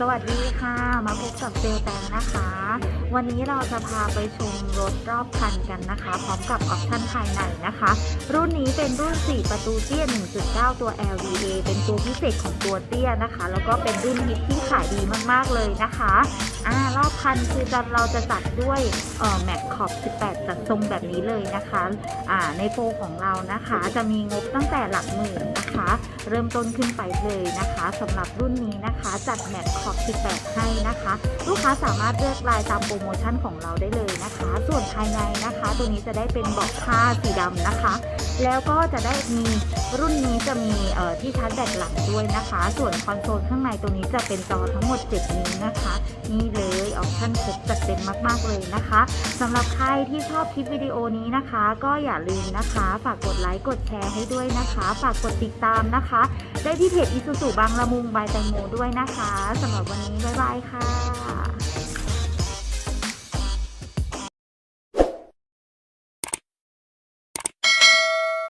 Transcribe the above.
สวัสดีค่ะ มาพบกับเซลแตงนะคะ วันนี้เราจะพาไปชมรถรอบคันกันนะคะ พร้อมกับออปชั่นภายในนะคะ รุ่นนี้เป็นรุ่น 4 ประตูเตี้ย 1.9 ตัว LDA เป็นตัวพิเศษของตัวเตี้ยนะคะ แล้วก็เป็นรุ่นฮิตที่ขายดีมากๆเลยนะคะอ่ารอบคันคือจะเราจะจัดด้วยเอ่อแม็กขอบ 18 จัดทรงแบบนี้เลยนะคะอ่าในโฟลของเรานะคะ จะมีงบตั้งแต่หลักหมื่นนะคะ เริ่มต้นขึ้นไปเลยนะคะสำหรับรุ่นนี้นะคะจัดแมทขอบ18 ให้นะคะ ลูกค้าสามารถเลือกลายตามโปรโมชั่นของเราได้เลยนะคะ ส่วนภายในนะคะ ตัวนี้จะได้เป็นบอกผ้าสีดำนะคะ แล้วก็จะได้มีรุ่นนี้จะมีเอ่อที่ชาร์จแบตหลังด้วยนะคะ ส่วนคอนโซลข้างในตัวนี้จะเป็นจอทั้งหมด 7 นิ้วนะคะ นี่เลยออปชั่นครบจัดเต็มมาก ๆ เลยนะคะสำหรับใครที่ชอบคลิปวิดีโอนี้นะคะ ก็อย่าลืมนะคะ ฝากกดไลค์กดแชร์ให้ด้วยนะคะ ฝากกดติดตามนะคะ ได้ที่เพจอิสุสุบางละมุงบายแตงโมด้วยนะคะสำหรับวันนี้บ๊ายบายค่ะ